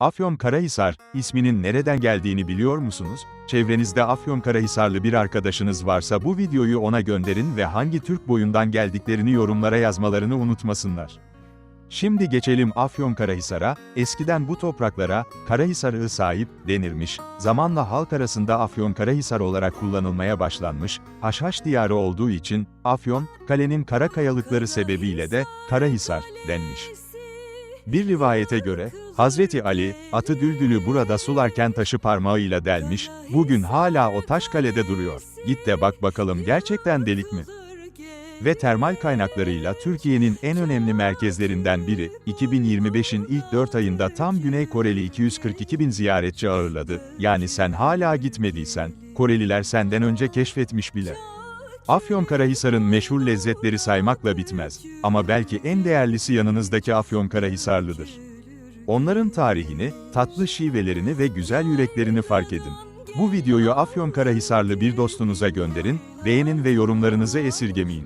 Afyonkarahisar, isminin nereden geldiğini biliyor musunuz? Çevrenizde Afyonkarahisarlı bir arkadaşınız varsa bu videoyu ona gönderin ve hangi Türk boyundan geldiklerini yorumlara yazmalarını unutmasınlar. Şimdi geçelim Afyonkarahisar'a, eskiden bu topraklara, Karahisar'ı sahip, denirmiş, zamanla halk arasında Afyonkarahisar olarak kullanılmaya başlanmış, haşhaş diyarı olduğu için, Afyon, kalenin kara kayalıkları sebebiyle de, Karahisar, denmiş. Bir rivayete göre, Hazreti Ali, atı düldülü burada sularken taşı parmağıyla delmiş, bugün hala o taş kalede duruyor. Git de bak bakalım gerçekten delik mi? Ve termal kaynaklarıyla Türkiye'nin en önemli merkezlerinden biri, 2025'in ilk 4 ayında tam Güney Koreli 242 bin ziyaretçi ağırladı. Yani sen hala gitmediysen, Koreliler senden önce keşfetmiş bile. Afyonkarahisar'ın meşhur lezzetleri saymakla bitmez. Ama belki en değerlisi yanınızdaki Afyonkarahisarlıdır. Onların tarihini, tatlı şivelerini ve güzel yüreklerini fark edin. Bu videoyu Afyonkarahisarlı bir dostunuza gönderin, beğenin ve yorumlarınızı esirgemeyin.